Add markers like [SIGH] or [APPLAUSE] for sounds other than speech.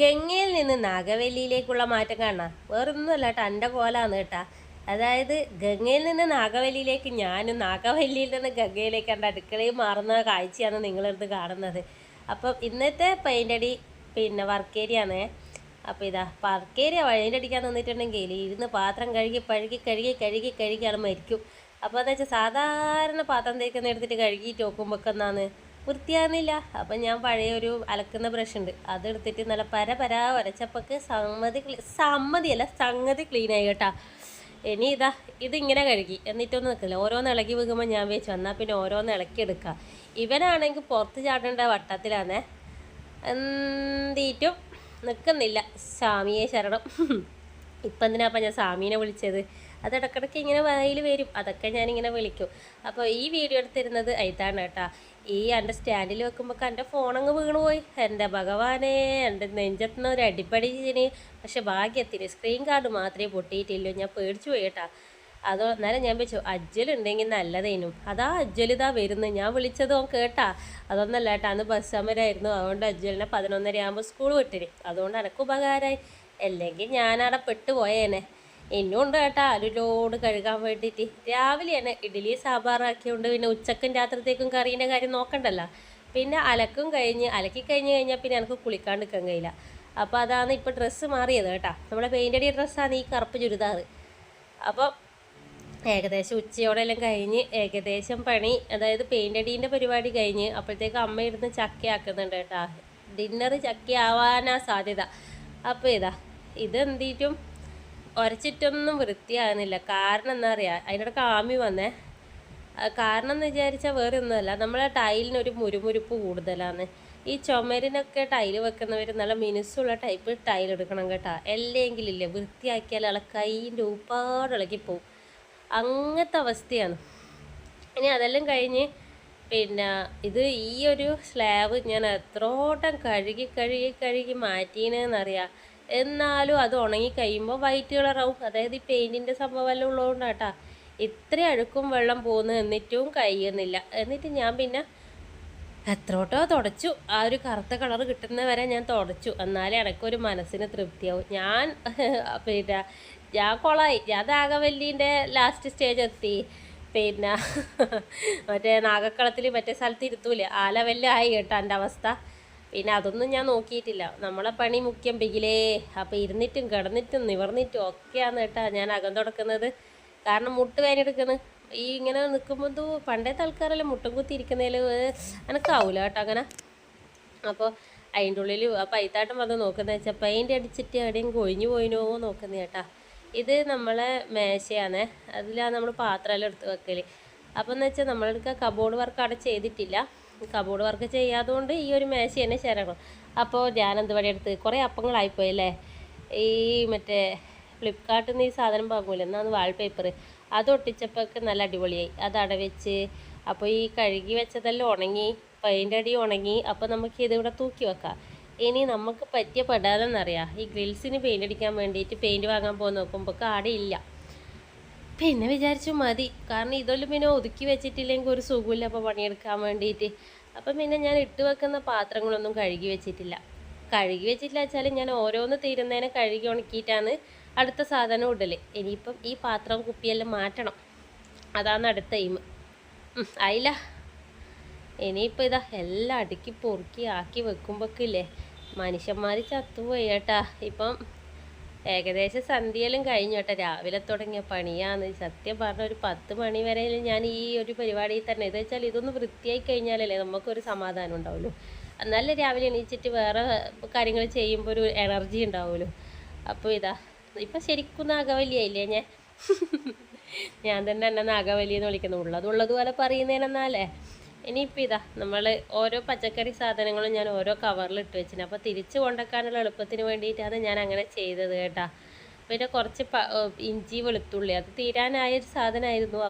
ഗംഗയിൽ നിന്ന് നാഗവല്ലിയിലേക്കുള്ള മാറ്റം കാണാം. വേറൊന്നുമല്ല കേട്ടോ എന്റെ കോലാന്ന് കേട്ടാ. അതായത് ഗംഗയിൽ നിന്ന് നാഗവല്ലിയിലേക്ക് ഞാനും നാഗവല്ലിയിൽ നിന്ന് ഗംഗയിലേക്ക് എന്റെ അടുക്കളയിൽ മാറുന്ന കാഴ്ചയാണ് നിങ്ങളെടുത്ത് കാണുന്നത്. അപ്പം ഇന്നത്തെ പെയിന്റടി പിന്നെ വർക്കേരിയാണ് അപ്പോൾ ഇതാ വർക്കേരിയ വഴിന്റെ അടിക്കാൻ നിന്നിട്ടുണ്ടെങ്കിൽ ഇരുന്ന് പാത്രം കഴുകി പഴുകി കഴുകി കഴുകി കഴുകിയാണ് മരിക്കും. അപ്പോൾ എന്താ വെച്ചാൽ സാധാരണ പാത്രം തേക്കുന്ന എടുത്തിട്ട് കഴുകിയിട്ട് നോക്കുമ്പോൾ എന്നാന്ന് വൃത്തിയാകുന്നില്ല അപ്പം ഞാൻ പഴയ ഒരു അലക്കുന്ന ബ്രഷ് ഉണ്ട്. അതെടുത്തിട്ട് നല്ല പര പര വരച്ചപ്പൊക്ക് സമ്മതി സമ്മതിയല്ല സംഗതി ക്ലീൻ ആയി കേട്ടാ. ഇനി ഇതാ ഇതിങ്ങനെ കഴുകി. എന്നിട്ടൊന്നും നിൽക്കില്ല ഓരോന്ന് ഇളകി വീകുമ്പോൾ ഞാൻ വെച്ചു എന്നാൽ പിന്നെ ഓരോന്ന് ഇളക്കി എടുക്കാം. ഇവനാണെങ്കിൽ പുറത്ത് ചാടേണ്ട വട്ടത്തിലാണേ എന്തിട്ടും നിൽക്കുന്നില്ല സ്വാമിയെ ശരണം. ഇപ്പം എന്തിനാപ്പം ഞാൻ സ്വാമീനെ വിളിച്ചത്? അത് ഇടക്കിടക്ക് ഇങ്ങനെ വായിൽ വരും. അതൊക്കെ ഞാനിങ്ങനെ വിളിക്കും. അപ്പോൾ ഈ വീഡിയോ എടുത്തിരുന്നത് ഇതാണ് കേട്ടോ. ഈ എന്റെ സ്റ്റാൻഡിൽ വെക്കുമ്പോൾ എന്റെ ഫോണങ്ങ് വീണ് പോയി. എന്റെ ഭഗവാനെ എന്റെ നെഞ്ചത്തുനിന്ന് ഒരു അടിപ്പടിച്ചിന് പക്ഷെ ഭാഗ്യത്തിന് സ്ക്രീൻ കാർഡ് മാത്രമേ പൊട്ടിയിട്ടില്ലൂ. ഞാൻ പേടിച്ചു പോയി കേട്ടോ. അതോ അന്നേരം ഞാൻ വെച്ചു അജ്ജലുണ്ടെങ്കിൽ നല്ലതേനും. അതാ അജ്ജലിതാ വരുന്നത് ഞാൻ വിളിച്ചത് ഓൻ കേട്ടാ. അതൊന്നല്ല കേട്ടാ അന്ന് ബസ് സമരമായിരുന്നു അതുകൊണ്ട് അജ്ജലിനെ പതിനൊന്നര ആകുമ്പോൾ സ്കൂൾ വിട്ടിന്. അതുകൊണ്ട് എനക്ക് ഉപകാരമായി അല്ലെങ്കിൽ ഞാനവിടെ പെട്ടുപോയേനെ. എന്നുണ്ട് കേട്ടാ ഒരു ലോഡ് കഴുകാൻ വേണ്ടിയിട്ട്. രാവിലെ തന്നെ ഇഡ്ഡലി സാമ്പാറാക്കിയോണ്ട് പിന്നെ ഉച്ചക്കും രാത്രിത്തേക്കും കറീന്റെ കാര്യം നോക്കണ്ടല്ലോ. പിന്നെ അലക്കും കഴിഞ്ഞ് അലക്കി കഴിഞ്ഞ് കഴിഞ്ഞാൽ പിന്നെ എനിക്ക് കുളിക്കാണ്ട് നിൽക്കാൻ കഴിയില്ല. അപ്പോൾ അതാണ് ഇപ്പോൾ ഡ്രസ്സ് മാറിയത് കേട്ടാ. നമ്മുടെ പെയിന്റ് അടിയ ഡ്രസ്സാണ് ഈ കറുപ്പ് ചുരിദാറ് അപ്പോൾ ഏകദേശം ഉച്ചയോടെല്ലാം കഴിഞ്ഞ് ഏകദേശം പണി അതായത് പെയിന്റ് അടീന്റെ പരിപാടി കഴിഞ്ഞ് അപ്പോഴത്തേക്ക് അമ്മ ഇരുന്ന് ചക്കയാക്കുന്നുണ്ട് കേട്ടാ. ഡിന്നർ ചക്കയാവാനാ സാധ്യത. അപ്പോൾ ഇതാ ഇതെന്തിട്ടും ഉരച്ചിട്ടൊന്നും വൃത്തിയാകുന്നില്ല. കാരണം എന്താ പറയുക അതിനിടയ്ക്ക് ആമി വന്നേ. കാരണം എന്ന് വിചാരിച്ചാൽ വേറെ ഒന്നുമല്ല. നമ്മളെ ടൈലിന് ഒരു മുരുമുരുപ്പ് കൂടുതലാണ്. ഈ ചുമരിനൊക്കെ ടൈൽ വെക്കുന്നവർ നല്ല മിനുസുള്ള ടൈപ്പ് ടൈൽ എടുക്കണം കേട്ടോ. അല്ലെങ്കിലില്ലേ വൃത്തിയാക്കിയാൽ ആളെ കൈയിന്റെ ഒരുപാട് ഇളകിപ്പോവും അങ്ങനത്തെ അവസ്ഥയാണ്. ഇനി അതെല്ലാം കഴിഞ്ഞ് പിന്നെ ഇത് ഈ ഒരു സ്ലാബ് ഞാൻ എത്രോട്ടം കഴുകി കഴുകി കഴുകി മാറ്റീനെന്നറിയാം. എന്നാലും അത് ഉണങ്ങി കഴിയുമ്പോൾ വൈറ്റ് കളറാവും അതായത് ഈ പെയിന്റിന്റെ സംഭവമല്ല ഉള്ളതുകൊണ്ട് കേട്ടോ ഇത്ര അഴുക്കും വെള്ളം പോകുന്നു എന്നിട്ടും കഴിയുന്നില്ല. എന്നിട്ട് ഞാൻ പിന്നെ എത്രോട്ടോ തുടച്ചു. ആ ഒരു കറുത്ത കളർ കിട്ടുന്ന വരെ ഞാൻ തുടച്ചു. എന്നാലേ എനക്കൊരു മനസ്സിന് തൃപ്തിയാവും. ഞാൻ [LAUGHS] പിന്നെ ഞാൻ കൊളായി. ഞാൻ നാഗവല്ലീന്റെ ലാസ്റ്റ് സ്റ്റേജ് എത്തി. പിന്നെ [LAUGHS] മറ്റേ നാഗക്കളത്തിൽ മറ്റേ സ്ഥലത്ത് ഇരുത്തൂലേ ആലവല്ലായി കേട്ടോ എന്റെ അവസ്ഥ. പിന്നെ അതൊന്നും ഞാൻ നോക്കിയിട്ടില്ല. നമ്മളെ പണി മുഖ്യം പികിലേ. അപ്പോൾ ഇരുന്നിട്ടും കിടന്നിട്ടും നിവർന്നിട്ടും ഒക്കെയാണ് കേട്ടോ ഞാൻ അകം തുടക്കുന്നത്. കാരണം മുട്ട് വേനെടുക്കുന്നു ഈ ഇങ്ങനെ നിൽക്കുമ്പോൾ പണ്ടത്തെ ആൾക്കാരെല്ലാം മുട്ടും കുത്തി എനക്കാവൂല കേട്ടോ അങ്ങനെ. അപ്പോൾ അതിന്റെ ഉള്ളിൽ ആ പൈത്താട്ടം വന്ന് നോക്കുന്നത് വെച്ചാൽ പെയിന്റ് അടിച്ചിട്ട് എവിടെയും കൊഴിഞ്ഞു പോയിനോ നോക്കുന്നത് കേട്ടാ. ഇത് നമ്മളെ മേശയാണ്. അതിലാണ് നമ്മൾ പാത്രമെല്ലാം എടുത്ത് വെക്കൽ അപ്പോൾ എന്ന് വെച്ചാൽ നമ്മളെടുക്കുക കബോർഡ് വർക്ക് അവിടെ ചെയ്തിട്ടില്ല. കബോർഡ് വർക്ക് ചെയ്യാത്തതുകൊണ്ട് ഈ ഒരു മേശ തന്നെ ശരണം അപ്പോൾ എന്ത് പണി എടുത്ത് കുറേ അപ്പങ്ങളായിപ്പോയി അല്ലേ ഈ മറ്റേ ഫ്ലിപ്കാർട്ടിൽ നിന്ന് ഈ സാധനം വാങ്ങൂല? വാൾ വാൾപേപ്പർ അത് ഒട്ടിച്ചപ്പോഴൊക്കെ നല്ല അടിപൊളിയായി. അത് അടവെച്ച് അപ്പോൾ ഈ കഴുകി വെച്ചതെല്ലാം ഉണങ്ങി പെയിന്റ് അടി ഉണങ്ങി അപ്പോൾ നമുക്ക് ഇതിവിടെ തൂക്കി വെക്കാം. ഇനി നമുക്ക് പറ്റിയ പെടാതെന്നറിയാം ഈ ഗ്രിൽസിന് പെയിന്റ് അടിക്കാൻ വേണ്ടിയിട്ട് പെയിന്റ് വാങ്ങാൻ പോകുന്ന നോക്കുമ്പോൾ ആടിയില്ല പിന്നെ വിചാരിച്ചു മതി. കാരണം ഇതൊന്നും പിന്നെ ഒതുക്കി വെച്ചിട്ടില്ലെങ്കിൽ ഒരു സുഖമില്ല അപ്പോൾ പണിയെടുക്കാൻ വേണ്ടിയിട്ട്. അപ്പം പിന്നെ ഞാൻ ഇട്ട് വെക്കുന്ന പാത്രങ്ങളൊന്നും കഴുകി വെച്ചിട്ടില്ല. കഴുകി വെച്ചിട്ടില്ല വെച്ചാൽ ഞാൻ ഓരോന്ന് തീരുന്നതിനെ കഴുകി ഉണക്കിയിട്ടാണ് അടുത്ത സാധനം ഇടൽ ഇനിയിപ്പം ഈ പാത്രം കുപ്പിയെല്ലാം മാറ്റണം. അതാണ് അടുത്ത എയിം ആയില്ല. ഇനിയിപ്പോൾ ഇതാ എല്ലാം അടുക്കി പൊറുക്കി ആക്കി വെക്കുമ്പോഴേക്കില്ലേ മനുഷ്യന്മാർ ചത്തുപോയി കേട്ടാ. ഇപ്പം ഏകദേശം സന്ധ്യയിലും കഴിഞ്ഞു കേട്ടോ. രാവിലെ തുടങ്ങിയ പണിയാണ്. സത്യം പറഞ്ഞ ഒരു പത്ത് മണി വരെ ഞാൻ ഈ ഒരു പരിപാടിയിൽ തന്നെ. ഇത് വെച്ചാൽ ഇതൊന്ന് വൃത്തിയായി കഴിഞ്ഞാലല്ലേ നമുക്കൊരു സമാധാനം ഉണ്ടാവുള്ളൂ. നല്ല രാവിലെ എണീച്ചിട്ട് വേറെ കാര്യങ്ങൾ ചെയ്യുമ്പോൾ ഒരു എനർജി ഉണ്ടാവുമല്ലോ. അപ്പോൾ ഇതാ ഇപ്പം ശരിക്കും നാഗവല്ലിയായില്ലേ ഞാൻ? ഞാൻ തന്നെ എന്നെ നാഗവല്ലി എന്ന് വിളിക്കുന്നു. ഉള്ളത് പോലെ പറയുന്നതിനെന്നാലേ ഇനിയിപ്പോൾ ഇതാ നമ്മൾ ഓരോ പച്ചക്കറി സാധനങ്ങളും ഞാൻ ഓരോ കവറിൽ ഇട്ട് വെച്ചിന്. അപ്പോൾ തിരിച്ച് കൊണ്ടുവെക്കാനുള്ള എളുപ്പത്തിന് വേണ്ടിയിട്ടാണ് ഞാൻ അങ്ങനെ ചെയ്തത് കേട്ടാ. പിന്നെ കുറച്ച് ഇഞ്ചി വെളുത്തുള്ളി. അത് തീരാനായ ഒരു സാധനമായിരുന്നു